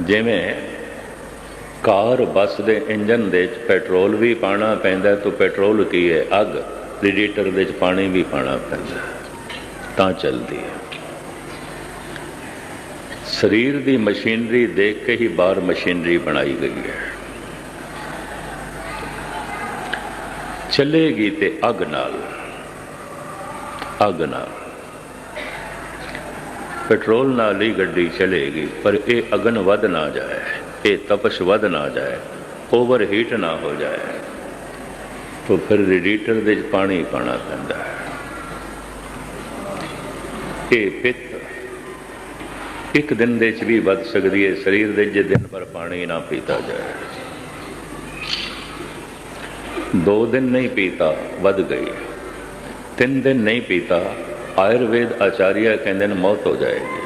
ਜਿਵੇਂ ਕਾਰ ਬੱਸ ਦੇ ਇੰਜਨ ਦੇ ਵਿੱਚ ਪੈਟਰੋਲ ਵੀ ਪਾਣਾ ਪੈਂਦਾ, ਤਾਂ ਪੈਟਰੋਲ ਕੀ ਹੈ? ਅੱਗ, ਰੇਡੀਏਟਰ ਦੇ ਵਿੱਚ ਪਾਣੀ ਵੀ ਪਾਣਾ ਪੈਂਦਾ। ਤਾਂ ਚੱਲਦੀ ਹੈ। ਸਰੀਰ ਦੀ ਮਸ਼ੀਨਰੀ ਦੇਖ ਕੇ ਹੀ ਬਾਹਰ ਮਸ਼ੀਨਰੀ ਬਣਾਈ ਗਈ ਹੈ। ਚੱਲੇਗੀ ਤੇ ਅੱਗ ਨਾਲ ਅੱਗ ਨਾਲ। ਪੈਟਰੋਲ ਨਾਲ ਹੀ ਗੱਡੀ ਚਲੇਗੀ, ਪਰ ਇਹ ਅਗਨ ਵੱਧ ਨਾ ਜਾਏ, ਇਹ ਤਪਸ਼ ਵੱਧ ਨਾ ਜਾਏ ਓਵਰ ਹੀਟ ਨਾ ਹੋ ਜਾਏ। ਤਾਂ ਫਿਰ ਰੇਡੀਏਟਰ ਦੇ ਵਿੱਚ ਪਾਣੀ ਪਾਣਾ ਪੈਂਦਾ ਹੈ। ਇਹ ਪਿੱਤ ਇੱਕ ਦਿਨ ਦੇ ਵਿੱਚ ਵੀ ਵੱਧ ਸਕਦੀ ਹੈ, ਸਰੀਰ ਦੇ ਜੇ ਦਿਨ ਭਰ ਪਾਣੀ ਨਾ ਪੀਤਾ ਜਾਏ। ਦੋ ਦਿਨ ਨਹੀਂ ਪੀਤਾ, ਵੱਧ ਗਈ। ਤਿੰਨ ਦਿਨ ਨਹੀਂ ਪੀਤਾ ਆਯੁਰਵੇਦ ਆਚਾਰੀਆ ਕਹਿੰਦੇ ਨੇ ਮੌਤ ਹੋ ਜਾਏਗੀ।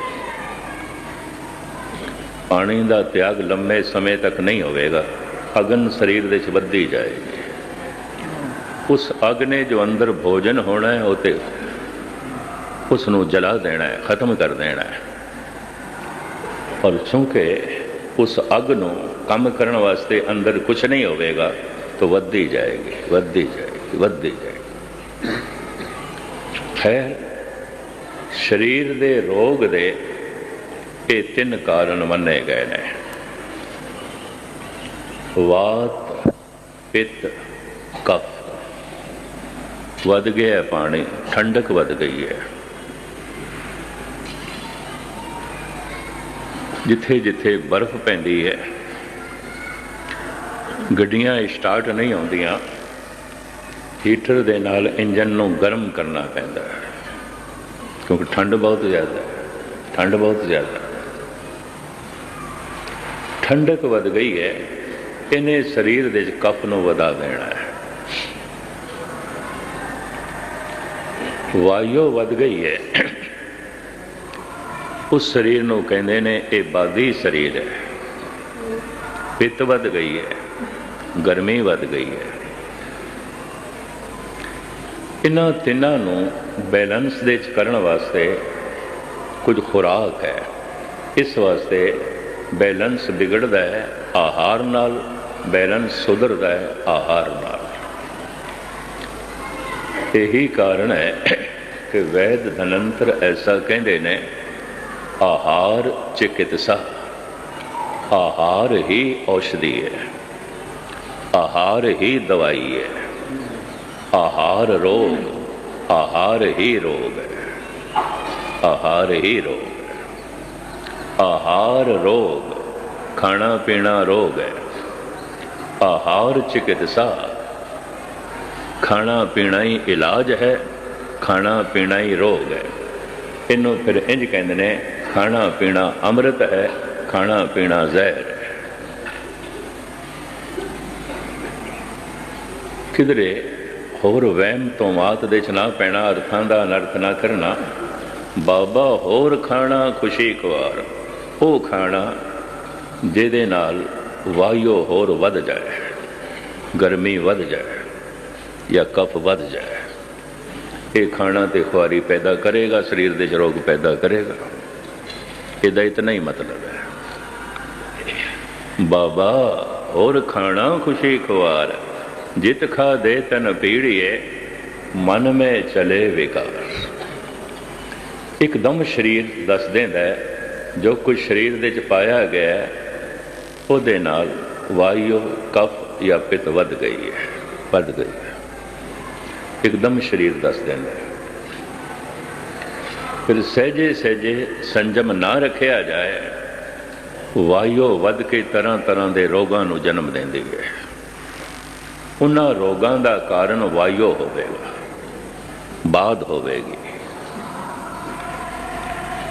ਪਾਣੀ ਦਾ ਤਿਆਗ ਲੰਮੇ ਸਮੇਂ ਤੱਕ ਨਹੀਂ ਹੋਵੇਗਾ। ਅਗਨ ਸਰੀਰ ਦੇ ਵਿੱਚ ਵੱਧਦੀ ਜਾਏਗੀ। ਉਸ ਅਗ ਨੇ ਜੋ ਅੰਦਰ ਭੋਜਨ ਹੋਣਾ ਹੈ, ਉਹ ਤੇ ਉਸ ਨੂੰ ਜਲਾ ਦੇਣਾ ਹੈ, ਖਤਮ ਕਰ ਦੇਣਾ ਹੈ। ਔਰ ਚੂੰਕਿ ਉਸ ਅਗ ਨੂੰ ਕੰਮ ਕਰਨ ਵਾਸਤੇ ਅੰਦਰ ਕੁਝ ਨਹੀਂ ਹੋਵੇਗਾ, ਤਾਂ ਵੱਧਦੀ ਜਾਏਗੀ ਵੱਧਦੀ ਜਾਏਗੀ ਵੱਧਦੀ ਜਾਏਗੀ। ਹੈ ਸਰੀਰ ਦੇ ਰੋਗ ਦੇ ਇਹ ਤਿੰਨ ਕਾਰਨ ਮੰਨੇ ਗਏ ਨੇ। ਵਾਤ, ਪਿੱਤ, ਕਫ। ਵੱਧ ਗਿਆ ਪਾਣੀ, ਠੰਡਕ ਵੱਧ ਗਈ ਹੈ। ਜਿੱਥੇ ਜਿੱਥੇ ਬਰਫ਼ ਪੈਂਦੀ ਹੈ, ਗੱਡੀਆਂ ਸਟਾਰਟ ਨਹੀਂ ਆਉਂਦੀਆਂ ਹੀਟਰ ਦੇ ਨਾਲ ਇੰਜਨ ਨੂੰ ਗਰਮ ਕਰਨਾ ਪੈਂਦਾ ਹੈ। ਕਿਉਂਕਿ ਠੰਡ ਬਹੁਤ ਜ਼ਿਆਦਾ ਹੈ। ਠੰਡ ਬਹੁਤ ਜ਼ਿਆਦਾ। ਠੰਡਕ ਵੱਧ ਗਈ ਹੈ, ਇਹਨੇ ਸਰੀਰ ਦੇ ਵਿੱਚ ਕਫ ਨੂੰ ਵਧਾ ਦੇਣਾ ਹੈ। ਵਾਯੂ ਵੱਧ ਗਈ ਹੈ। ਉਸ ਸਰੀਰ ਨੂੰ ਕਹਿੰਦੇ ਨੇ ਇਹ ਬਾਦੀ ਸਰੀਰ ਹੈ। ਪਿੱਤ ਵੱਧ ਗਈ ਹੈ, ਗਰਮੀ ਵੱਧ ਗਈ ਹੈ। ਇਹਨਾਂ ਤਿੰਨਾਂ ਨੂੰ ਬੈਲੈਂਸ ਦੇ ਚ ਕਰਨ ਵਾਸਤੇ ਕੁਝ ਖੁਰਾਕ ਹੈ। ਇਸ ਵਾਸਤੇ ਬੈਲੈਂਸ ਵਿਗੜਦਾ ਹੈ, ਆਹਾਰ ਨਾਲ ਬੈਲੈਂਸ ਸੁਧਰਦਾ ਹੈ, ਆਹਾਰ ਨਾਲ। ਇਹੀ ਕਾਰਨ ਹੈ ਕਿ ਵੈਦ ਧਨੰਤਰ ਐਸਾ ਕਹਿੰਦੇ ਨੇ, ਆਹਾਰ ਚਿਕਿਤਸਾ। ਆਹਾਰ ਹੀ ਔਸ਼ਧੀ ਹੈ। ਆਹਾਰ ਹੀ ਦਵਾਈ ਹੈ। ਆਹਾਰ ਰੋਗ। ਆਹਾਰ ਹੀ ਰੋਗ ਹੈ। ਆਹਾਰ ਹੀ ਰੋਗ ਹੈ। ਆਹਾਰ ਰੋਗ, ਖਾਣਾ ਪੀਣਾ ਰੋਗ ਹੈ। ਆਹਾਰ ਚਿਕਿਤਸਾ, ਖਾਣਾ ਪੀਣਾ ਹੀ ਇਲਾਜ ਹੈ, ਖਾਣਾ ਪੀਣਾ ਹੀ ਰੋਗ ਹੈ। ਇਹਨੂੰ ਫਿਰ ਇੰਜ ਕਹਿੰਦੇ ਨੇ, ਖਾਣਾ ਪੀਣਾ ਅੰਮ੍ਰਿਤ ਹੈ, ਖਾਣਾ ਪੀਣਾ ਜ਼ਹਿਰ ਹੈ। ਕਿਧਰੇ ਹੋਰ ਵਹਿਮ ਤੋਂ ਮਾਤ ਦੇ ਚ ਨਾ ਪੈਣਾ, ਅਰਥਾਂ ਦਾ ਅਨਰਥ ਨਾ ਕਰਨਾ। ਬਾਬਾ, ਹੋਰ ਖਾਣਾ ਖੁਸ਼ੀ ਖਵਾਰ, ਉਹ ਖਾਣਾ ਜਿਹਦੇ ਨਾਲ ਵਾਯੂ ਹੋਰ ਵੱਧ ਜਾਏ, ਗਰਮੀ ਵੱਧ ਜਾਏ ਜਾਂ ਕਫ ਵੱਧ ਜਾਏ। ਇਹ ਖਾਣਾ ਤੇ ਖੁਆਰੀ ਪੈਦਾ ਕਰੇਗਾ, ਸਰੀਰ ਦੇ ਚ ਰੋਗ ਪੈਦਾ ਕਰੇਗਾ। ਇਹਦਾ ਇਤਨਾ ਹੀ ਮਤਲਬ ਹੈ। ਬਾਬਾ, ਹੋਰ ਖਾਣਾ ਖੁਸ਼ੀ ਖੁਆਰ ਜਿਤ ਖਾ ਦੇ ਤਨ ਪੀੜੀਏ, ਮਨ ਮੇ ਚਲੇ ਵਿਕਾਰ। ਇੱਕਦਮ ਸਰੀਰ ਦੱਸ ਦਿੰਦਾ ਜੋ ਕੁਝ ਸਰੀਰ ਦੇ ਚ ਪਾਇਆ ਗਿਆ ਉਹਦੇ ਨਾਲ ਵਾਯੂ, ਕਫ ਜਾਂ ਪਿਤ ਵੱਧ ਗਈ ਹੈ, ਵੱਧ ਗਈ ਹੈ। ਇੱਕਦਮ ਸਰੀਰ ਦੱਸ ਦਿੰਦਾ ਫਿਰ ਸਹਜੇ ਸਹਜੇ ਸੰਜਮ ਨਾ ਰੱਖਿਆ ਜਾਏ, ਵਾਯੂ ਵੱਧ ਕੇ ਤਰ੍ਹਾਂ ਤਰ੍ਹਾਂ ਦੇ ਰੋਗਾਂ ਨੂੰ ਜਨਮ ਦਿੰਦੀ ਹੈ। ਉਹਨਾਂ ਰੋਗਾਂ ਦਾ ਕਾਰਨ ਵਾਯੋ ਹੋਵੇਗਾ ਬਾਦ ਹੋਵੇਗੀ।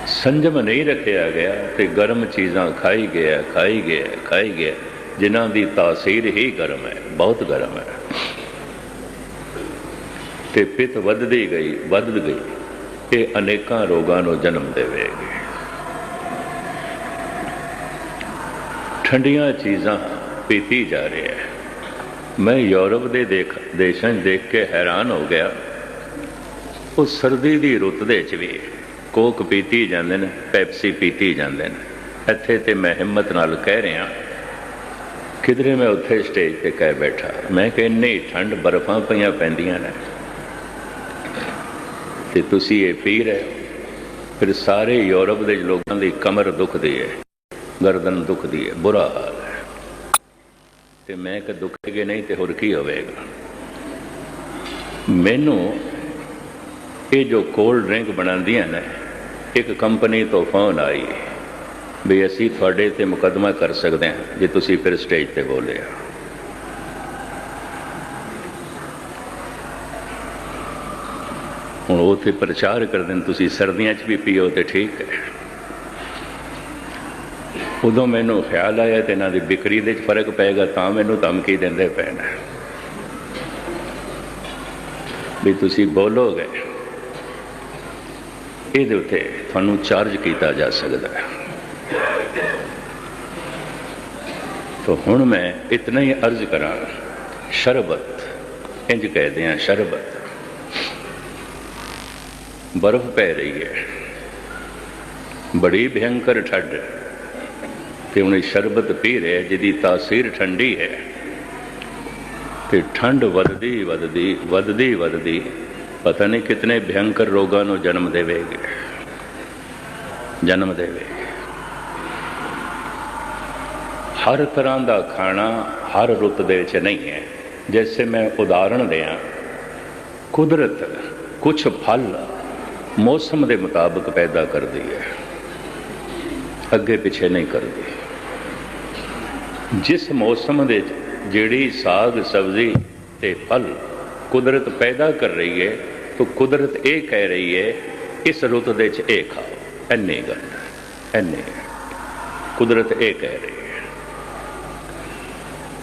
ਸੰਜਮ ਨਹੀਂ ਰੱਖਿਆ ਗਿਆ ਤੇ ਗਰਮ ਚੀਜ਼ਾਂ ਖਾਈ ਗਿਆ ਖਾਈ ਗਿਆ ਖਾਈ ਗਿਆ, ਜਿਨ੍ਹਾਂ ਦੀ ਤਾਸੀਰ ਹੀ ਗਰਮ ਹੈ, ਬਹੁਤ ਗਰਮ ਹੈ। ਤੇ ਪਿਤ ਵੱਧਦੀ ਗਈ ਵੱਧ ਗਈ ਇਹ ਅਨੇਕਾਂ ਰੋਗਾਂ ਨੂੰ ਜਨਮ ਦੇਵੇਗੀ। ਠੰਡੀਆਂ ਚੀਜ਼ਾਂ ਪੀਤੀ ਜਾ ਰਹੀ ਹੈ। ਮੈਂ ਯੂਰਪ ਦੇ ਦੇਖ ਦੇਸ਼ਾਂ 'ਚ ਦੇਖ ਕੇ ਹੈਰਾਨ ਹੋ ਗਿਆ। ਉਹ ਸਰਦੀ ਦੀ ਰੁੱਤ ਦੇ ਵਿੱਚ ਵੀ ਕੋਕ ਪੀਤੀ ਜਾਂਦੇ ਨੇ, ਪੈਪਸੀ ਪੀਤੀ ਜਾਂਦੇ ਨੇ। ਇੱਥੇ ਤੇ ਮੈਂ ਹਿੰਮਤ ਨਾਲ ਕਹਿ ਰਿਹਾ, ਕਿਧਰੇ ਮੈਂ ਉੱਥੇ ਸਟੇਜ ਤੇ ਕਹਿ ਬੈਠਾ। ਮੈਂ ਕਿ ਇੰਨੀ ਠੰਡ ਬਰਫਾਂ ਪਈਆਂ ਪੈਂਦੀਆਂ ਨੇ। ਤੇ ਤੁਸੀਂ ਇਹ ਪੀ ਰਹੇ ਹੋ। ਫਿਰ ਸਾਰੇ ਯੂਰਪ ਦੇ ਲੋਕਾਂ ਦੀ ਕਮਰ ਦੁਖਦੀ ਹੈ, ਗਰਦਨ ਦੁਖਦੀ ਹੈ, ਬੁਰਾ ਹਾਲ। ਤੇ ਮੈਂ ਕਿ ਦੁਖੇਗੇ ਨਹੀਂ ਤੇ ਹੋਰ ਕੀ ਹੋਵੇਗਾ? ਮੈਨੂੰ ਇਹ ਜੋ ਕੋਲਡ ਡਰਿੰਕ ਬਣਾਉਂਦੀਆਂ ਨੇ, ਇੱਕ ਕੰਪਨੀ ਤੋਂ ਫੋਨ ਆਈ ਵੀ ਅਸੀਂ ਤੁਹਾਡੇ ਤੇ ਮੁਕੱਦਮਾ ਕਰ ਸਕਦੇ ਹਾਂ ਜੇ ਤੁਸੀਂ ਫਿਰ ਸਟੇਜ ਤੇ ਬੋਲਿਆ ਹੁਣ ਉਹ ਤੇ ਪ੍ਰਚਾਰ ਕਰਦੇ ਨੇ, ਤੁਸੀਂ ਸਰਦੀਆਂ 'ਚ ਵੀ ਪੀਓ ਤੇ ਠੀਕ ਹੈ। ਉਦੋਂ ਮੈਨੂੰ ਖਿਆਲ ਆਇਆ ਤੇ ਇਹਨਾਂ ਦੀ ਵਿਕਰੀ ਦੇ ਵਿੱਚ ਫ਼ਰਕ ਪਏਗਾ, ਤਾਂ ਮੈਨੂੰ ਧਮਕੀ ਦਿੰਦੇ ਪੈਣਾ। ਵੀ ਤੁਸੀਂ ਬੋਲੋਗੇ, ਇਹਦੇ ਉੱਤੇ ਤੁਹਾਨੂੰ ਚਾਰਜ ਕੀਤਾ ਜਾ ਸਕਦਾ ਹੈ। ਤੋ ਹੁਣ ਮੈਂ ਇਤਨਾ ਹੀ ਅਰਜ਼ ਕਰਾਂ, ਸ਼ਰਬਤ, ਇੰਜ ਕਹਦੇ ਆ ਸ਼ਰਬਤ। ਬਰਫ਼ ਪੈ ਰਹੀ ਹੈ। ਬੜੀ ਭਿਆਨਕ ਠੰਡ ਤੇ ਉਹਨੇ ਸ਼ਰਬਤ ਪੀ ਰਿਹਾ ਜਿਹਦੀ ਤਾਸੀਰ ਠੰਡੀ ਹੈ। ਤੇ ਠੰਡ ਵੱਧਦੀ ਵੱਧਦੀ ਵੱਧਦੀ ਵੱਧਦੀ। ਪਤਾ ਨਹੀਂ ਕਿਤਨੇ ਭਿਆਨਕ ਰੋਗਾਂ ਨੂੰ ਜਨਮ ਦੇਵੇਗੀ। ਜਨਮ ਦੇਵੇਗੀ। ਹਰ ਤਰ੍ਹਾਂ ਦਾ ਖਾਣਾ ਹਰ ਰੁੱਤ ਦੇ ਵਿੱਚ ਨਹੀਂ ਹੈ। ਜੈਸੇ ਮੈਂ ਉਦਾਹਰਣ ਦਿਆਂ, ਕੁਦਰਤ ਕੁਝ ਫਲ ਮੌਸਮ ਦੇ ਮੁਤਾਬਕ ਪੈਦਾ ਕਰਦੀ ਹੈ। ਅੱਗੇ ਪਿੱਛੇ ਨਹੀਂ ਕਰਦੀ। ਜਿਸ ਮੌਸਮ ਦੇ ਜਿਹੜੀ ਸਾਗ, ਸਬਜ਼ੀ ਤੇ ਫਲ ਕੁਦਰਤ ਪੈਦਾ ਕਰ ਰਹੀ ਹੈ, ਤਾਂ ਕੁਦਰਤ ਇਹ ਕਹਿ ਰਹੀ ਹੈ, ਇਸ ਰੁੱਤ ਦੇ ਵਿੱਚ ਇਹ ਖਾਓ। ਐਨੇ ਗੱਲ, ਐਨੇ ਕੁਦਰਤ ਇਹ ਕਹਿ ਰਹੀ ਹੈ।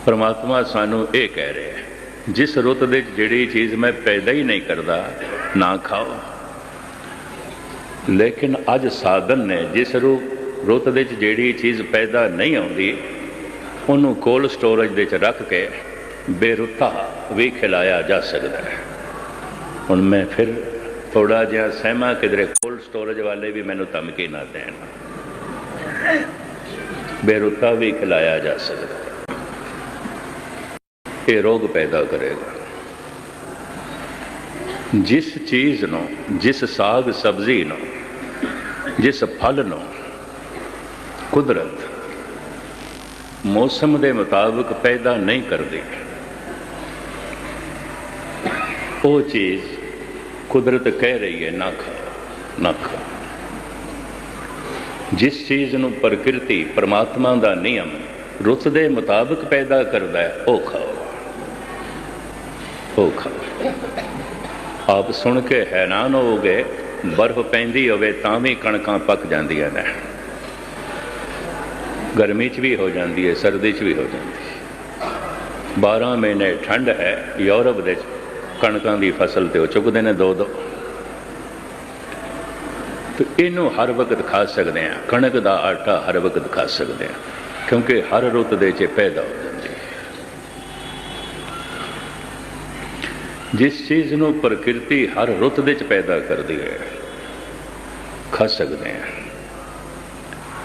ਪਰਮਾਤਮਾ ਸਾਨੂੰ ਇਹ ਕਹਿ ਰਿਹਾ ਹੈ, ਜਿਸ ਰੁੱਤ ਦੇ ਜਿਹੜੀ ਚੀਜ਼ ਮੈਂ ਪੈਦਾ ਹੀ ਨਹੀਂ ਕਰਦਾ, ਨਾ ਖਾਓ। ਲੇਕਿਨ ਅੱਜ ਸਾਧਨ ਨੇ, ਜਿਸ ਰੁੱਤ ਦੇ ਵਿੱਚ ਜਿਹੜੀ ਚੀਜ਼ ਪੈਦਾ ਨਹੀਂ ਆਉਂਦੀ ਉਹਨੂੰ ਕੋਲਡ ਸਟੋਰੇਜ ਦੇ ਵਿੱਚ ਰੱਖ ਕੇ ਬੇਰੁੱਤਾ ਵੀ ਖਿਲਾਇਆ ਜਾ ਸਕਦਾ ਹੈ। ਹੁਣ ਮੈਂ ਫਿਰ ਥੋੜਾ ਜਿਹਾ ਸਹਿਮਾ ਕਿਧਰੇ ਕੋਲਡ ਸਟੋਰੇਜ ਵਾਲੇ ਵੀ ਮੈਨੂੰ ਧਮਕੀ ਨਾ ਦੇਣ। ਬੇਰੁੱਤਾ ਵੀ ਖਿਲਾਇਆ ਜਾ ਸਕਦਾ ਇਹ ਰੋਗ ਪੈਦਾ ਕਰੇਗਾ। ਜਿਸ ਚੀਜ਼ ਨੂੰ, ਜਿਸ ਸਾਗ ਸਬਜ਼ੀ ਨੂੰ, ਜਿਸ ਫਲ ਨੂੰ ਕੁਦਰਤ ਮੌਸਮ ਦੇ ਮੁਤਾਬਕ ਪੈਦਾ ਨਹੀਂ ਕਰਦੀ। ਉਹ ਚੀਜ਼ ਕੁਦਰਤ ਕਹਿ ਰਹੀ ਹੈ, ਨਾ ਖਾਓ ਨਾ ਖਾਓ ਜਿਸ ਚੀਜ਼ ਨੂੰ ਪ੍ਰਕਿਰਤੀ ਪਰਮਾਤਮਾ ਦਾ ਨਿਯਮ ਰੁੱਤ ਦੇ ਮੁਤਾਬਕ ਪੈਦਾ ਕਰਦਾ ਹੈ, ਉਹ ਖਾਓ। ਉਹ ਖਾਓ। ਆਪ ਸੁਣ ਕੇ ਹੈਰਾਨ ਹੋਗੇ ਬਰਫ਼ ਪੈਂਦੀ ਹੋਵੇ ਤਾਂ ਵੀ ਕਣਕਾਂ ਪੱਕ ਜਾਂਦੀਆਂ ਨੇ। ਗਰਮੀ 'ਚ ਵੀ ਹੋ ਜਾਂਦੀ ਹੈ, ਸਰਦੀ 'ਚ ਵੀ ਹੋ ਜਾਂਦੀ ਹੈ। 12 ਮਹੀਨੇ ਠੰਡ ਹੈ, ਯੂਰਪ ਦੇ ਕਣਕਾਂ ਦੀ ਫਸਲ ਤੇ ਉਹ ਚੁੱਕਦੇ ਨੇ ਦੋ ਦੋ ਤੇ ਇਹਨੂੰ ਹਰ ਵਕਤ ਖਾ ਸਕਦੇ ਆ ਕਣਕ ਦਾ ਆਟਾ ਹਰ ਵਕਤ ਖਾ ਸਕਦੇ ਆ ਕਿਉਂਕਿ ਹਰ ਰੁੱਤ ਦੇ 'ਚ ਪੈਦਾ ਹੋ ਜਾਂਦੀ ਹੈ। ਜਿਸ ਚੀਜ਼ ਨੂੰ ਪ੍ਰਕਿਰਤੀ ਹਰ ਰੁੱਤ ਦੇ 'ਚ ਪੈਦਾ ਕਰਦੀ ਹੈ, ਖਾ ਸਕਦੇ ਆ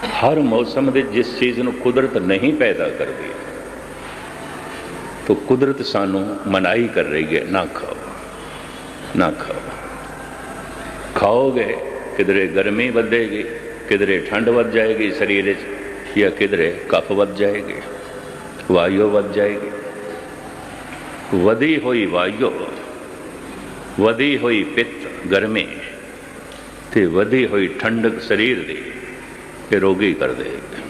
ਹਰ ਮੌਸਮ ਦੇ ਜਿਸ ਚੀਜ਼ ਨੂੰ ਕੁਦਰਤ ਨਹੀਂ ਪੈਦਾ ਕਰਦੀ, ਤਾਂ ਕੁਦਰਤ ਸਾਨੂੰ ਮਨਾਈ ਕਰ ਰਹੀ ਹੈ, ਨਾ ਖਾਓ ਨਾ ਖਾਓ। ਖਾਓਗੇ, ਕਿਧਰੇ ਗਰਮੀ ਵਧੇਗੀ, ਕਿਧਰੇ ਠੰਡ ਵੱਧ ਜਾਏਗੀ ਸਰੀਰ ਵਿੱਚ, ਜਾਂ ਕਿਧਰੇ ਕਫ ਵੱਧ ਜਾਏਗੀ, ਵਾਯੂ ਵੱਧ ਜਾਏਗੀ। ਵਧੀ ਹੋਈ ਵਾਯੂ, ਵਧੀ ਹੋਈ ਪਿੱਤ ਗਰਮੀ, ਤੇ ਵਧੀ ਹੋਈ ਠੰਡਕ ਸਰੀਰ ਦੀ ਇਹ ਰੋਗੀ ਕਰ ਦੇਗਾ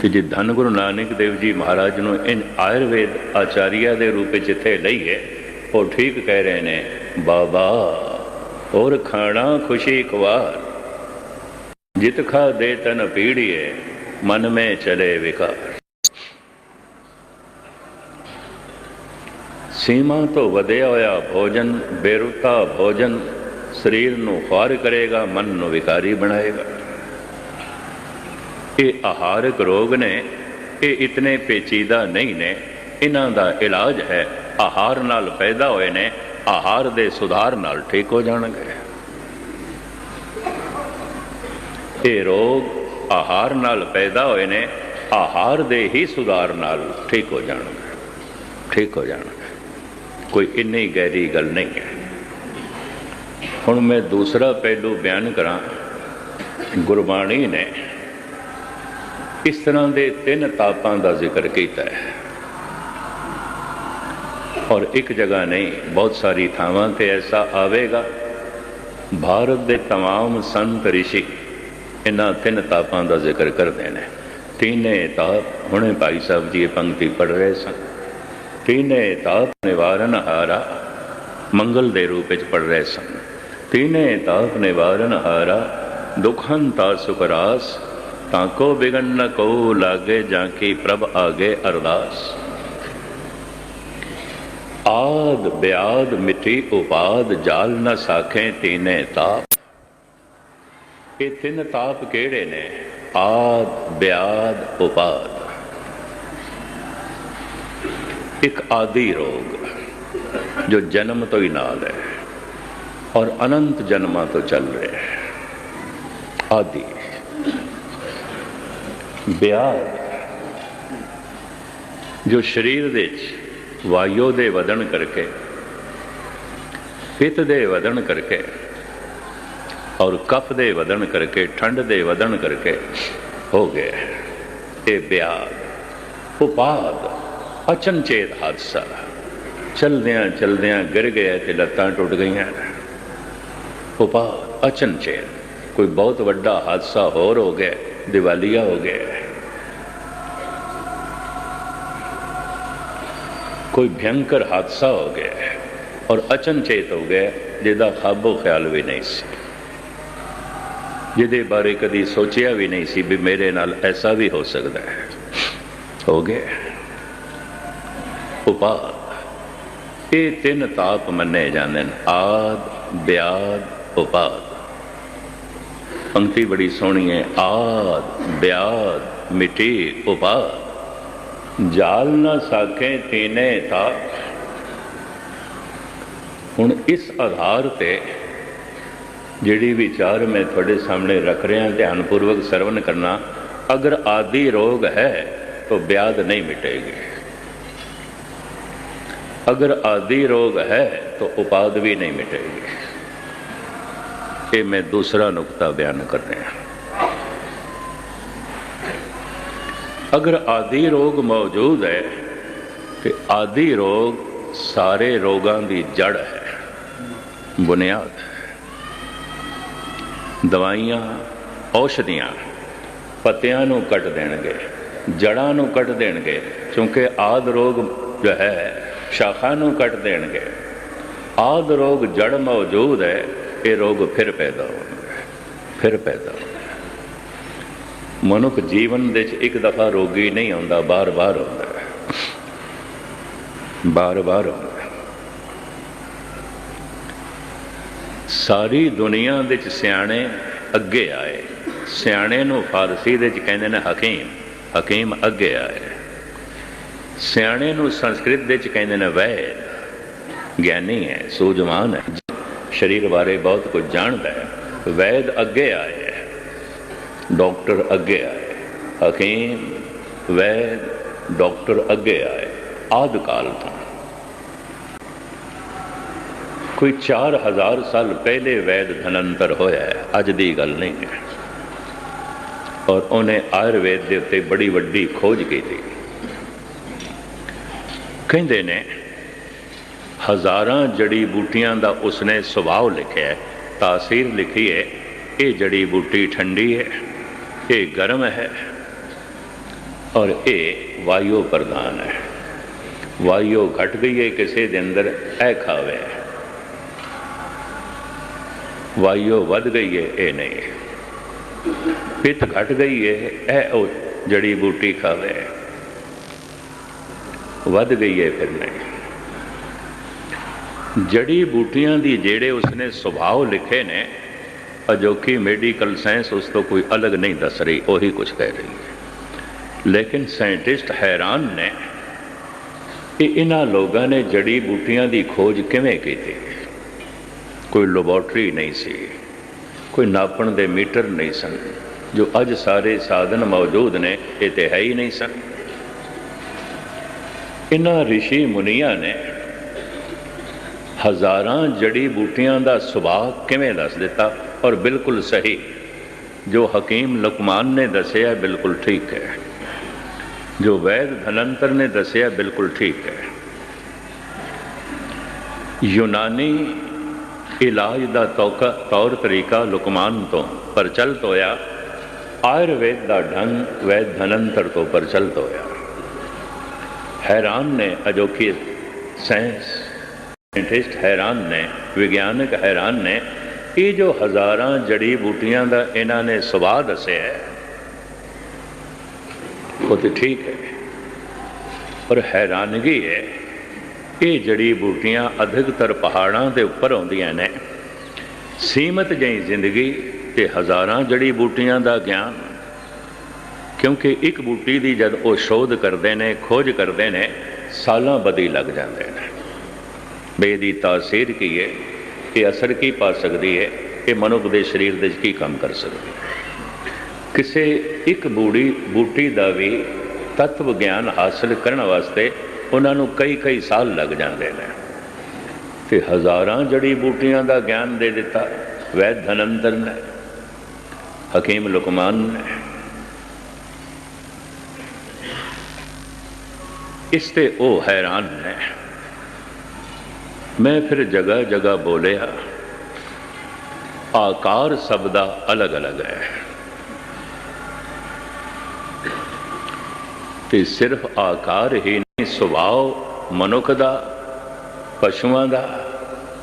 ਕਿ ਜੇ ਧੰਨ ਗੁਰੂ ਨਾਨਕ ਦੇਵ ਜੀ ਮਹਾਰਾਜ ਨੂੰ ਇਨ ਆਯੁਰਵੇਦ ਆਚਾਰੀਆ ਦੇ ਰੂਪ ਵਿੱਚ ਇੱਥੇ ਲਈਏ ਉਹ ਠੀਕ ਕਹਿ ਰਹੇ ਨੇ, ਬਾਬਾ ਔਰ ਖਾਣਾ ਖੁਸ਼ੀ ਖਵਾਰ। ਜਿਤ ਖਾ ਦੇ ਤਨ ਪੀੜੀਏ, ਮਨ ਮੇ ਚਲੇ ਵਿਕਾਰ। ਸੀਮਾ ਤੋਂ ਵਧਿਆ ਹੋਇਆ ਭੋਜਨ, ਬੇਰੁੱਤਾ ਭੋਜਨ ਸਰੀਰ ਨੂੰ ਖਾਰ ਕਰੇਗਾ, ਮਨ ਨੂੰ ਵਿਕਾਰੀ ਬਣਾਏਗਾ। ਇਹ ਆਹਾਰਕ ਰੋਗ ਨੇ, ਇਹ ਇਤਨੇ ਪੇਚੀਦਾ ਨਹੀਂ ਨੇ। ਇਹਨਾਂ ਦਾ ਇਲਾਜ ਹੈ, ਆਹਾਰ ਨਾਲ ਪੈਦਾ ਹੋਏ ਨੇ, ਆਹਾਰ ਦੇ ਸੁਧਾਰ ਨਾਲ ਠੀਕ ਹੋ ਜਾਣਗੇ। ਇਹ ਰੋਗ ਆਹਾਰ ਨਾਲ ਪੈਦਾ ਹੋਏ ਨੇ, ਆਹਾਰ ਦੇ ਹੀ ਸੁਧਾਰ ਨਾਲ ਠੀਕ ਹੋ ਜਾਣਗੇ। ਠੀਕ ਹੋ ਜਾਣਗੇ। ਕੋਈ ਇੰਨੀ ਗਹਿਰੀ ਗੱਲ ਨਹੀਂ ਹੈ। ਹੁਣ ਮੈਂ ਦੂਸਰਾ ਪਹਿਲੂ ਬਿਆਨ ਕਰਾਂ ਗੁਰਬਾਣੀ ਨੇ ਇਸ ਤਰ੍ਹਾਂ ਦੇ ਤਿੰਨ ਤਾਪਾਂ ਦਾ ਜ਼ਿਕਰ ਕੀਤਾ ਹੈ ਔਰ ਇੱਕ ਜਗ੍ਹਾ ਨਹੀਂ ਬਹੁਤ ਸਾਰੀ ਥਾਵਾਂ ਤੇ ਐਸਾ ਆਵੇਗਾ ਭਾਰਤ ਦੇ तमाम ਸੰਤ ਰਿਸ਼ੀ ਇਹਨਾਂ ਤਿੰਨ ਤਾਪਾਂ ਦਾ ਜ਼ਿਕਰ ਕਰਦੇ ਨੇ ਤੀਨੇ ਤਾਪ ਹੁਣੇ ਭਾਈ ਸਾਹਿਬ ਜੀ ਇਹ ਪੰਕਤੀ ਪੜ ਰਹੇ ਸਨ ਤੀਨੇ ਤਾਪ ਨਿਵਾਰਨ ਹਾਰਾ ਮੰਗਲ ਦੇ ਰੂਪ ਵਿੱਚ ਪੜ ਰਹੇ ਸਨ ਤੀਨੇ ਤਾਪ ਨਿਵਾਰਨ ਹਾਰਾ ਦੁਖੰਤਾ ਸੁਕਰਾਸ ਤਾਕੋ ਬਿਗਨ ਨ ਕੋ ਲਾਗੇ ਜਾਂ ਕੀ ਪ੍ਰਭ ਆਗੇ ਅਰਦਾਸ। ਆਦ ਬਿਆਦ ਮਿੱਠੀ ਉਪਾਦ, ਜਾਲ ਨ ਸਾਖੇ ਤੀਨੇ ਤਾਪ। ਇਹ ਤਿੰਨ ਤਾਪ ਕਿਹੜੇ ਨੇ? ਆਦ, ਬਿਆਦ, ਉਪਾਦ। ਇੱਕ ਆਦੀ ਰੋਗ, ਜੋ ਜਨਮ ਤੋਂ ਹੀ ਨਾਲ ਹੈ। ਔਰ ਅਨੰਤ ਜਨਮਾਂ ਤੋਂ ਚੱਲ ਰਿਹਾ ਹੈ। ਆਦੀ। ਬਿਆਦ ਜੋ ਸਰੀਰ ਦੇ ਵਿੱਚ ਵਾਯੂ ਦੇ ਵਧਣ ਕਰਕੇ, ਪਿੱਤ ਦੇ ਵਧਣ ਕਰਕੇ ਔਰ ਕਫ ਦੇ ਵਧਣ ਕਰਕੇ, ਠੰਡ ਦੇ ਵਧਣ ਕਰਕੇ ਹੋ ਗਿਆ ਇਹ ਵਿਆਹ ਉਪਾਦ। ਅਚਨਚੇਤ ਹਾਦਸਾ। ਚਲਦਿਆਂ ਚਲਦਿਆਂ ਗਿਰ ਗਿਆ ਤੇ ਲੱਤਾਂ ਟੁੱਟ ਗਈਆਂ। ਉਪਾਦ ਅਚਨਚੇਤ ਕੋਈ ਬਹੁਤ ਵੱਡਾ ਹਾਦਸਾ ਹੋਰ ਹੋ ਗਿਆ, ਦੀਵਾਲੀਆ ਹੋ ਗਿਆ। ਕੋਈ ਭਿਆਨਕ ਹਾਦਸਾ ਹੋ ਗਿਆ ਔਰ ਅਚਨਚੇਤ ਹੋ ਗਿਆ, ਜਿਹਦਾ ਖਾਬੋ ਖਿਆਲ ਵੀ ਨਹੀਂ ਸੀ। ਜਿਹਦੇ ਬਾਰੇ ਕਦੀ ਸੋਚਿਆ ਵੀ ਨਹੀਂ ਸੀ ਵੀ ਮੇਰੇ ਨਾਲ ਐਸਾ ਵੀ ਹੋ ਸਕਦਾ ਹੈ। ਹੋ ਗਿਆ। ਉਪਾਦ ਇਹ ਤਿੰਨ ਤਾਪ ਮੰਨੇ ਜਾਂਦੇ ਨੇ। ਆਦ ਬਿਆਦ ਤੋਂ ਬਾਅਦ ਪੰਕਤੀ ਬੜੀ ਸੋਹਣੀ ਹੈ, ਆਦ ਬਿਆਦ ਮਿਟੇ ਉਬਾਦ ਜਾਲ ਨਾ ਸਾਕੇ ਤੀਨੇ ਤਾ ਹੁਣ ਇਸ ਆਧਾਰ ਤੇ ਜਿਹੜੀ ਵਿਚਾਰ ਮੈਂ ਤੁਹਾਡੇ ਸਾਹਮਣੇ ਰੱਖ ਰਿਹਾ, ਧਿਆਨਪੂਰਵਕ ਸਰਵਨ ਕਰਨਾ, ਅਗਰ ਆਦੀ ਰੋਗ ਹੈ, ਤਾਂ ਬਿਆਦ ਨਹੀਂ ਮਿਟੇਗੀ। ਅਗਰ ਆਦੀ ਰੋਗ ਹੈ, ਤਾਂ ਉਪਾਦ ਵੀ ਨਹੀਂ ਮਿਟੇਗੀ। ਇਹ ਮੈਂ ਦੂਸਰਾ ਨੁਕਤਾ ਬਿਆਨ ਕਰ ਰਿਹਾ ਅਗਰ ਆਦੀ ਰੋਗ ਮੌਜੂਦ ਹੈ, ਤੇ ਆਦੀ ਰੋਗ ਸਾਰੇ ਰੋਗਾਂ ਦੀ ਜੜ ਹੈ, ਬੁਨਿਆਦ ਹੈ। ਦਵਾਈਆਂ, ਔਸ਼ਧੀਆਂ ਪੱਤਿਆਂ ਨੂੰ ਕੱਟ ਦੇਣਗੇ, ਜੜਾਂ ਨੂੰ ਕੱਟ ਦੇਣਗੇ, ਕਿਉਂਕਿ ਆਦ ਰੋਗ ਜੋ ਹੈ, ਸ਼ਾਖਾ ਨੂੰ ਕੱਟ ਦੇਣਗੇ। ਆਦ ਰੋਗ ਜੜ ਮੌਜੂਦ ਹੈ ਇਹ ਰੋਗ ਫਿਰ ਪੈਦਾ ਹੋਣਗੇ ਫਿਰ ਪੈਦਾ ਹੋਣਗੇ ਮਨੁੱਖ ਜੀਵਨ ਦੇ ਵਿੱਚ ਇੱਕ ਦਫਾ ਰੋਗੀ ਨਹੀਂ ਆਉਂਦਾ, ਬਾਰ-ਬਾਰ ਆਉਂਦਾ ਬਾਰ-ਬਾਰ ਆਉਂਦਾ ਸਾਰੀ ਦੁਨੀਆ ਦੇ ਵਿੱਚ ਸਿਆਣੇ ਅੱਗੇ ਆਏ। ਸਿਆਣੇ ਨੂੰ ਫਾਰਸੀ ਦੇ ਵਿੱਚ ਕਹਿੰਦੇ ਨੇ ਹਕੀਮ ਹਕੀਮ ਅੱਗੇ ਆਏ। ਸਿਆਣੇ ਨੂੰ ਸੰਸਕ੍ਰਿਤ ਦੇ ਵਿੱਚ ਕਹਿੰਦੇ ਨੇ ਵੈਦ, ਗਿਆਨੀ ਹੈ, ਸੂਝਵਾਨ ਹੈ। ਸਰੀਰ ਬਾਰੇ ਬਹੁਤ ਕੁਝ ਜਾਣਦਾ ਹੈ। ਵੈਦ ਅੱਗੇ ਆਏ ਹੈ। ਡਾਕਟਰ ਅੱਗੇ ਆਏ। ਹਕੀਮ ਵੈਦ, ਡਾਕਟਰ ਅੱਗੇ ਆਏ। ਆਦਿ ਕਾਲ ਤੋਂ। ਕੋਈ 4000 ਸਾਲ ਪਹਿਲੇ ਵੈਦ ਧਨੰਤਰ ਹੋਇਆ ਹੈ। ਅੱਜ ਦੀ ਗੱਲ ਨਹੀਂ ਹੈ। ਔਰ ਉਹਨੇ ਆਯੁਰਵੇਦ ਦੇ ਉੱਤੇ ਬੜੀ ਵੱਡੀ ਖੋਜ ਕੀਤੀ। ਕਹਿੰਦੇ ਨੇ ਹਜ਼ਾਰਾਂ ਜੜੀ ਬੂਟੀਆਂ ਦਾ ਉਸਨੇ ਸੁਭਾਅ ਲਿਖਿਆ ਹੈ, ਤਾਸੀਰ ਲਿਖੀ ਹੈ, ਇਹ ਜੜੀ ਬੂਟੀ ਠੰਡੀ ਹੈ, ਇਹ ਗਰਮ ਹੈ ਔਰ ਇਹ ਵਾਯੂ ਪ੍ਰਧਾਨ ਹੈ। ਵਾਯੂ ਘਟ ਗਈ ਹੈ, ਕਿਸੇ ਦੇ ਅੰਦਰ ਇਹ ਖਾਵੇ ਵਾਯੂ ਵੱਧ ਗਈ ਹੈ, ਇਹ ਨਹੀਂ। ਪਿੱਤ ਘਟ ਗਈ ਹੈ, ਇਹ ਉਹ ਜੜੀ ਬੂਟੀ ਖਾਵੇ ਵੱਧ ਗਈ ਹੈ, ਫਿਰ ਨਹੀਂ। ਜੜੀ ਬੂਟੀਆਂ ਦੀ ਜਿਹੜੇ ਉਸਨੇ ਸੁਭਾਅ ਲਿਖੇ ਨੇ, ਅਜੋਕੀ ਮੈਡੀਕਲ ਸਾਇੰਸ ਉਸ ਤੋਂ ਕੋਈ ਅਲੱਗ ਨਹੀਂ ਦੱਸ ਰਹੀ, ਉਹੀ ਕੁਝ ਕਹਿ ਰਹੀ ਹੈ। ਲੇਕਿਨ ਸਾਇੰਟਿਸਟ ਹੈਰਾਨ ਨੇ ਕਿ ਇਹਨਾਂ ਲੋਕਾਂ ਨੇ ਜੜੀ ਬੂਟੀਆਂ ਦੀ ਖੋਜ ਕਿਵੇਂ ਕੀਤੀ। ਕੋਈ ਲੈਬੋਰਟਰੀ ਨਹੀਂ ਸੀ, ਕੋਈ ਨਾਪਣ ਦੇ ਮੀਟਰ ਨਹੀਂ ਸਨ, ਜੋ ਅੱਜ ਸਾਰੇ ਸਾਧਨ ਮੌਜੂਦ ਨੇ, ਇਹ ਤੇ ਹੈ ਹੀ ਨਹੀਂ ਸਨ। ਇਹਨਾਂ ਰਿਸ਼ੀ ਮੁਨੀਆਂ ਨੇ ਹਜ਼ਾਰਾਂ ਜੜੀ ਬੂਟੀਆਂ ਦਾ ਸੁਭਾਅ ਕਿਵੇਂ ਦੱਸ ਦਿੱਤਾ? ਔਰ ਬਿਲਕੁਲ ਸਹੀ, ਜੋ ਹਕੀਮ ਲੁਕਮਾਨ ਨੇ ਦੱਸਿਆ ਬਿਲਕੁਲ ਠੀਕ ਹੈ। ਜੋ ਵੈਦ ਧਨੰਤਰ ਨੇ ਦੱਸਿਆ ਬਿਲਕੁਲ ਠੀਕ ਹੈ। ਯੂਨਾਨੀ ਇਲਾਜ ਦਾ ਤੌਕਾ ਤੌਰ ਤਰੀਕਾ ਲੁਕਮਾਨ ਤੋਂ ਪ੍ਰਚਲਿਤ ਹੋਇਆ ਆਯੁਰਵੇਦ ਦਾ ਢੰਗ ਵੈਦ ਧਨੰਤਰ ਤੋਂ ਪ੍ਰਚਲਿਤ ਹੋਇਆ ਹੈਰਾਨ ਨੇ ਅਜੋਕੀ ਸਾਇੰਸ ਸਾਇੰਟਿਸਟ ਹੈਰਾਨ ਨੇ, ਵਿਗਿਆਨਕ ਹੈਰਾਨ ਨੇ ਇਹ ਜੋ ਹਜ਼ਾਰਾਂ ਜੜੀ ਬੂਟੀਆਂ ਦਾ ਇਹਨਾਂ ਨੇ ਸਵਾਦ ਦੱਸਿਆ ਹੈ, ਉਹ ਤੇ ਠੀਕ ਹੈ, ਪਰ ਹੈਰਾਨਗੀ ਹੈ ਇਹ ਜੜੀ ਬੂਟੀਆਂ ਅਧਿਕਤਰ ਪਹਾੜਾਂ ਦੇ ਉੱਪਰ ਆਉਂਦੀਆਂ ਨੇ। ਸੀਮਤ ਜਿਹੀ ਜ਼ਿੰਦਗੀ ਤੇ ਹਜ਼ਾਰਾਂ ਜੜੀ ਬੂਟੀਆਂ ਦਾ ਗਿਆਨ, ਕਿਉਂਕਿ ਇੱਕ ਬੂਟੀ ਦੀ ਜਦ ਉਹ ਸ਼ੋਧ ਕਰਦੇ ਨੇ, ਖੋਜ ਕਰਦੇ ਨੇ, ਸਾਲਾਂ ਬਦੀ ਲੱਗ ਜਾਂਦੇ ਨੇ। ਬੇਦੀ ਤਾਸੀਰ ਕੀ ਹੈ? ਇਹ ਅਸਰ ਕੀ ਪਾ ਸਕਦੀ ਹੈ? ਇਹ ਮਨੁੱਖ ਦੇ ਸਰੀਰ ਦੇ ਵਿੱਚ ਕੀ ਕੰਮ ਕਰ ਸਕਦੀ ਹੈ? ਕਿਸੇ ਇੱਕ ਬੂੜੀ, ਬੂਟੀ ਦਾ ਵੀ ਤਤਵ ਗਿਆਨ ਹਾਸਲ ਕਰਨ ਵਾਸਤੇ ਉਹਨਾਂ ਨੂੰ ਕਈ ਕਈ ਸਾਲ ਲੱਗ ਜਾਂਦੇ ਨੇ। ਤੇ ਹਜ਼ਾਰਾਂ ਜੜੀ ਬੂਟੀਆਂ ਦਾ ਗਿਆਨ ਦੇ ਦਿੱਤਾ। ਵੈਦ ਧਨੰਦਰ ਨੇ, ਹਕੀਮ ਲੁਕਮਾਨ ਨੇ। ਇਸ ਤੇ ਉਹ ਹੈਰਾਨ ਨੇ। ਮੈਂ ਫਿਰ ਜਗ੍ਹਾ ਜਗ੍ਹਾ ਬੋਲਿਆ, ਆਕਾਰ ਸਭ ਦਾ ਅਲੱਗ ਅਲੱਗ ਹੈ। ਤੇ ਸਿਰਫ ਆਕਾਰ ਹੀ ਨਹੀਂ, ਸੁਭਾਅ ਮਨੁੱਖ ਦਾ, ਪਸ਼ੂਆਂ ਦਾ,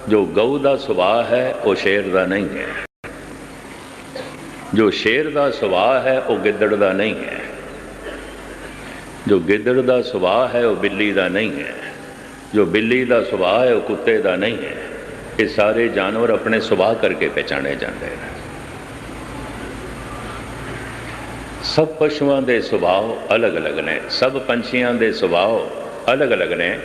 ਜੋ ਗਊ ਦਾ ਸੁਭਾਅ ਹੈ, ਉਹ ਸ਼ੇਰ ਦਾ ਨਹੀਂ ਹੈ। ਜੋ ਸ਼ੇਰ ਦਾ ਸੁਭਾਅ ਹੈ, ਉਹ ਗਿੱਦੜ ਦਾ ਨਹੀਂ ਹੈ। ਜੋ ਗਿੱਦੜ ਦਾ ਸੁਭਾਅ ਹੈ, ਉਹ ਬਿੱਲੀ ਦਾ ਨਹੀਂ ਹੈ। ਜੋ ਬਿੱਲੀ ਦਾ ਸੁਭਾਅ ਹੈ, ਉਹ ਕੁੱਤੇ ਦਾ ਨਹੀਂ ਹੈ। ਇਹ ਸਾਰੇ ਜਾਨਵਰ ਆਪਣੇ ਸੁਭਾਅ ਕਰਕੇ ਪਛਾਣੇ ਜਾਂਦੇ ਨੇ। ਸਭ ਪਸ਼ੂਆਂ ਦੇ ਸੁਭਾਅ ਅਲੱਗ-ਅਲੱਗ ਨੇ। ਸਭ ਪੰਛੀਆਂ ਦੇ ਸੁਭਾਅ ਅਲੱਗ-ਅਲੱਗ ਨੇ।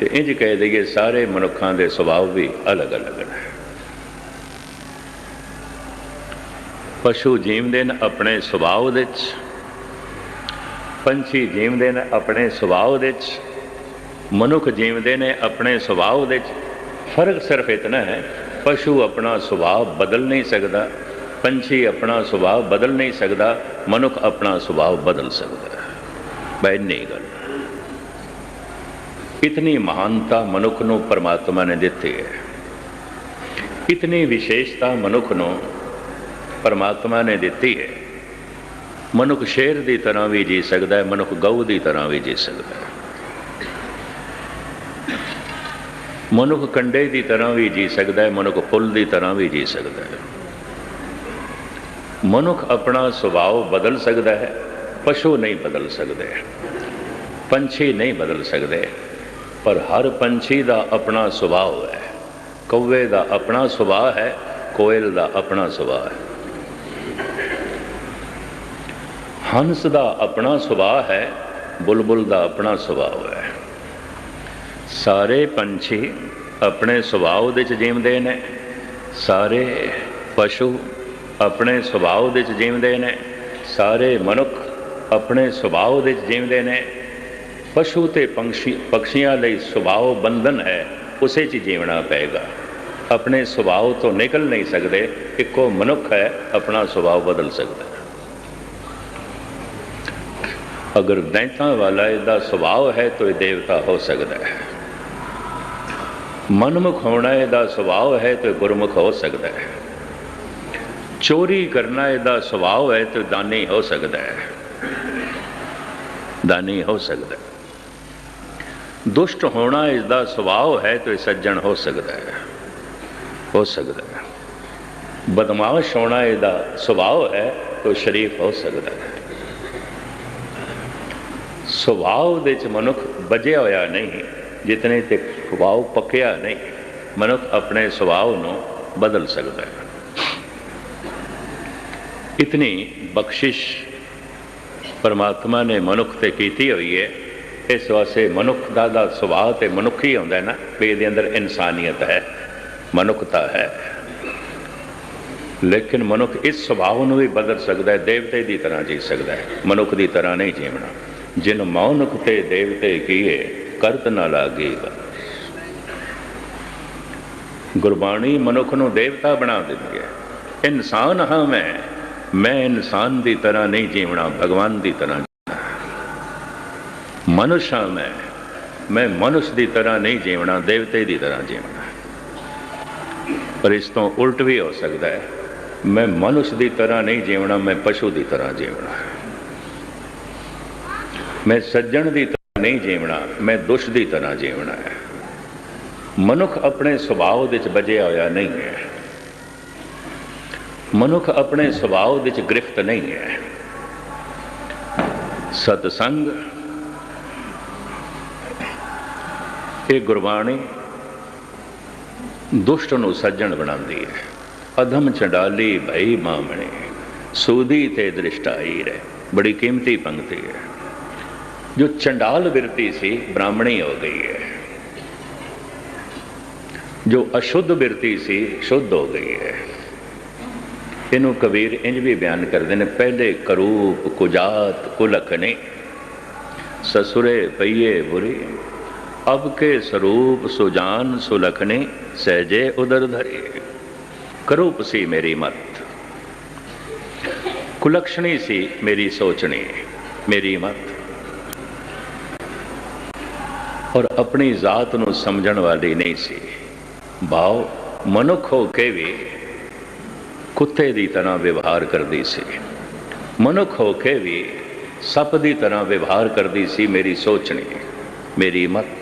ਤੇ ਇੰਜ ਕਹਿ ਦਈਏ, ਸਾਰੇ ਮਨੁੱਖਾਂ ਦੇ ਸੁਭਾਅ ਵੀ ਅਲੱਗ-ਅਲੱਗ ਨੇ। ਪਸ਼ੂ ਜੀਵਦੇ ਨੇ ਆਪਣੇ ਸੁਭਾਅ ਦੇ ਵਿੱਚ। ਪੰਛੀ ਜੀਵਦੇ ਨੇ ਆਪਣੇ ਸੁਭਾਅ ਦੇ ਵਿੱਚ। ਮਨੁੱਖ ਜੀਵਦੇ ਨੇ ਆਪਣੇ ਸੁਭਾਅ ਦੇ ਵਿੱਚ। ਫ਼ਰਕ ਸਿਰਫ ਇਤਨਾ ਹੈ, ਪਸ਼ੂ ਆਪਣਾ ਸੁਭਾਅ ਬਦਲ ਨਹੀਂ ਸਕਦਾ, ਪੰਛੀ ਆਪਣਾ ਸੁਭਾਅ ਬਦਲ ਨਹੀਂ ਸਕਦਾ, ਮਨੁੱਖ ਆਪਣਾ ਸੁਭਾਅ ਬਦਲ ਸਕਦਾ ਹੈ। ਬਈ ਨਹੀਂ ਗੱਲ। ਇਤਨੀ ਮਹਾਨਤਾ ਮਨੁੱਖ ਨੂੰ ਪਰਮਾਤਮਾ ਨੇ ਦਿੱਤੀ ਹੈ। ਇਤਨੀ ਵਿਸ਼ੇਸ਼ਤਾ ਮਨੁੱਖ ਨੂੰ ਪਰਮਾਤਮਾ ਨੇ ਦਿੱਤੀ ਹੈ। ਮਨੁੱਖ ਸ਼ੇਰ ਦੀ ਤਰ੍ਹਾਂ ਵੀ ਜੀ ਸਕਦਾ ਹੈ, ਮਨੁੱਖ ਗਊ ਦੀ ਤਰ੍ਹਾਂ ਵੀ ਜੀ ਸਕਦਾ ਹੈ। ਮਨੁੱਖ ਕੰਡੇ ਦੀ ਤਰ੍ਹਾਂ ਵੀ ਜੀ ਸਕਦਾ ਹੈ, ਮਨੁੱਖ ਫੁੱਲ ਦੀ ਤਰ੍ਹਾਂ ਵੀ ਜੀ ਸਕਦਾ ਹੈ। ਮਨੁੱਖ ਆਪਣਾ ਸੁਭਾਅ ਬਦਲ ਸਕਦਾ ਹੈ, ਪਸ਼ੂ ਨਹੀਂ ਬਦਲ ਸਕਦੇ, ਪੰਛੀ ਨਹੀਂ ਬਦਲ ਸਕਦੇ, ਪਰ ਹਰ ਪੰਛੀ ਦਾ ਆਪਣਾ ਸੁਭਾਅ ਹੈ। ਕੌਵੇ ਦਾ ਆਪਣਾ ਸੁਭਾਅ ਹੈ, ਕੋਇਲ ਦਾ ਆਪਣਾ ਸੁਭਾਅ ਹੈ। ਹੰਸ ਦਾ ਆਪਣਾ ਸੁਭਾਅ ਹੈ, ਬੁਲਬੁਲ ਦਾ ਆਪਣਾ ਸੁਭਾਅ ਹੈ। ਸਾਰੇ ਪੰਛੀ ਆਪਣੇ ਸੁਭਾਅ ਦੇ ਚ ਜੀਵਦੇ ਨੇ। ਸਾਰੇ ਪਸ਼ੂ ਆਪਣੇ ਸੁਭਾਅ ਦੇ ਚ ਜੀਵਦੇ ਨੇ। ਸਾਰੇ ਮਨੁੱਖ ਆਪਣੇ ਸੁਭਾਅ ਦੇ ਚ ਜੀਵਦੇ ਨੇ। ਪਸ਼ੂ ਤੇ ਪੰਛੀ ਪਕਸ਼ੀਆਂ ਲਈ ਸੁਭਾਅ ਬੰਧਨ ਹੈ, ਉਸੇ ਚ ਜੀਵਣਾ ਪਏਗਾ। ਆਪਣੇ ਸੁਭਾਅ ਤੋਂ ਨਿਕਲ ਨਹੀਂ ਸਕਦੇ, ਇੱਕੋ ਮਨੁੱਖ ਹੈ, ਆਪਣਾ ਸੁਭਾਅ ਬਦਲ ਸਕਦਾ। ਅਗਰ ਦੈਂਤਾਂ ਵਾਲਾ ਇਹਦਾ ਸੁਭਾਅ ਹੈ, ਤਾਂ ਇਹ ਦੇਵਤਾ ਹੋ ਸਕਦਾ ਹੈ। ਮਨਮੁਖ ਹੋਣਾ ਇਹਦਾ ਸੁਭਾਅ ਹੈ ਤੇ ਗੁਰਮੁਖ ਹੋ ਸਕਦਾ ਹੈ। ਚੋਰੀ ਕਰਨਾ ਇਹਦਾ ਸੁਭਾਅ ਹੈ ਤੇ ਦਾਨੀ ਹੋ ਸਕਦਾ ਹੈ। ਦਾਨੀ ਹੋ ਸਕਦਾ ਹੈ। ਦੁਸ਼ਟ ਹੋਣਾ ਇਸ ਦਾ ਸੁਭਾਅ ਹੈ ਤੇ ਸੱਜਣ ਹੋ ਸਕਦਾ ਹੈ। ਹੋ ਸਕਦਾ ਹੈ। ਬਦਮਾਸ਼ ਹੋਣਾ ਇਹਦਾ ਸੁਭਾਅ ਹੈ ਤੇ ਸ਼ਰੀਫ ਹੋ ਸਕਦਾ ਹੈ। ਸੁਭਾਅ ਦੇ ਚ ਮਨੁੱਖ ਬਜਿਆ ਹੋਇਆ ਨਹੀਂ। ਜਿਤਨੇ ਤੇ ਸੁਭਾਅ ਪੱਕਿਆ ਨਹੀਂ, ਮਨੁੱਖ ਆਪਣੇ ਸੁਭਾਅ ਨੂੰ ਬਦਲ ਸਕਦਾ ਹੈ। ਇਤਨੀ ਬਖਸ਼ਿਸ਼ ਪਰਮਾਤਮਾ ਨੇ ਮਨੁੱਖ ਤੇ ਕੀਤੀ ਹੋਈ ਹੈ, ਇਸ ਵਾਸਤੇ ਮਨੁੱਖ ਦਾ ਦਾ ਸੁਭਾਅ ਤੇ ਮਨੁੱਖੀ ਹੁੰਦਾ ਹੈ ਨਾ, ਵੀ ਇਹਦੇ ਅੰਦਰ ਇਨਸਾਨੀਅਤ ਹੈ, ਮਨੁੱਖਤਾ ਹੈ। ਲੇਕਿਨ ਮਨੁੱਖ ਇਸ ਸੁਭਾਅ ਨੂੰ ਵੀ ਬਦਲ ਸਕਦਾ ਹੈ, ਦੇਵਤੇ ਦੀ ਤਰ੍ਹਾਂ ਜੀ ਸਕਦਾ ਹੈ, ਮਨੁੱਖ ਦੀ ਤਰ੍ਹਾਂ ਨਹੀਂ ਜੀਵਣਾ। ਜਿਨ ਮੌਨਕ ਤੇ ਦੇਵਤੇ ਕੀਏ ਕਰਤ ਨਾ ਲਾਗੇਗਾ। ਗੁਰਬਾਣੀ ਮਨੁੱਖ ਨੂੰ ਦੇਵਤਾ ਬਣਾ ਦਿੰਦੀ ਹੈ। ਇਨਸਾਨ ਹਾਂ ਮੈਂ ਮੈਂ ਇਨਸਾਨ ਦੀ ਤਰ੍ਹਾਂ ਨਹੀਂ ਜੀਵਣਾ, ਭਗਵਾਨ ਦੀ ਤਰ੍ਹਾਂ ਜੀਵਣਾ। ਮਨੁੱਖ ਹਾਂ ਮੈਂ ਮੈਂ ਮਨੁੱਖ ਦੀ ਤਰ੍ਹਾਂ ਨਹੀਂ ਜੀਵਣਾ, ਦੇਵਤੇ ਦੀ ਤਰ੍ਹਾਂ ਜੀਵਣਾ। ਪਰ ਇਸ ਤੋਂ ਉਲਟ ਵੀ ਹੋ ਸਕਦਾ ਹੈ, ਮੈਂ ਮਨੁੱਖ ਦੀ ਤਰ੍ਹਾਂ ਨਹੀਂ ਜੀਵਣਾ, ਮੈਂ ਪਸ਼ੂ ਦੀ ਤਰ੍ਹਾਂ ਜੀਵਣਾ। ਮੈਂ ਸੱਜਣ ਦੀ ਤਰ੍ਹਾਂ ਨਹੀਂ ਜੀਵਣਾ, ਮੈਂ ਦੁਸ਼ ਦੀ ਤਰ੍ਹਾਂ ਜੀਵਣਾ ਹੈ। ਮਨੁੱਖ ਆਪਣੇ ਸੁਭਾਅ ਵਿੱਚ ਬਜਿਆ ਹੋਇਆ ਨਹੀਂ ਹੈ। ਮਨੁੱਖ ਆਪਣੇ ਸੁਭਾਅ ਵਿੱਚ ਗ੍ਰਿਫਤ ਨਹੀਂ ਹੈ। ਸਤਸੰਗ, ਇਹ ਗੁਰਬਾਣੀ ਦੁਸ਼ਟ ਨੂੰ ਸੱਜਣ ਬਣਾਉਂਦੀ ਹੈ। ਅਧਮ ਚੰਡਾਲੀ ਭਈ ਮਾਮਣੇ, ਸੂਦੀ ਤੇ ਦ੍ਰਿਸ਼ਟਾਈ ਰਹਿ, ਬੜੀ ਕੀਮਤੀ ਪੰਕਤੀ ਹੈ। ਜੋ ਚੰਡਾਲ ਬਿਰਤੀ ਸੀ, ਬ੍ਰਾਹਮਣੀ ਹੋ ਗਈ ਹੈ। ਜੋ ਅਸ਼ੁੱਧ ਬਿਰਤੀ ਸੀ, ਸ਼ੁੱਧ ਹੋ ਗਈ ਹੈ। ਇਹਨੂੰ ਕਬੀਰ ਇੰਜ ਵੀ ਬਿਆਨ ਕਰਦੇ ਨੇ, ਪਹਿਲੇ ਕਰੂਪ ਕੁਜਾਤ ਕੁਲਖਨੇ ਸਸੁਰੇ ਪਈਏ ਬੁਰੀ, ਅਬ ਕੇ ਸਰੂਪ ਸੁਜਾਨ ਸੁਲਖਨੇ ਸਹਜੇ ਉਦਰ ਧਰੇ। ਕਰੂਪ ਸੀ ਮੇਰੀ ਮਤ। ਕੁਲਕਸ਼ਣੀ ਸੀ ਮੇਰੀ ਸੋਚਣੀ, ਮੇਰੀ ਮਤ। ਔਰ ਆਪਣੀ ਜ਼ਾਤ ਨੂੰ ਸਮਝਣ ਵਾਲੀ ਨਹੀਂ ਸੀ। ਭਾਵ ਮਨੁੱਖ ਹੋ ਕੇ ਵੀ ਕੁੱਤੇ ਦੀ ਤਰ੍ਹਾਂ ਵਿਵਹਾਰ ਕਰਦੀ ਸੀ। ਮਨੁੱਖ ਹੋ ਕੇ ਵੀ ਸੱਪ ਦੀ ਤਰ੍ਹਾਂ ਵਿਵਹਾਰ ਕਰਦੀ ਸੀ, ਮੇਰੀ ਸੋਚਣੀ, ਮੇਰੀ ਮਤ।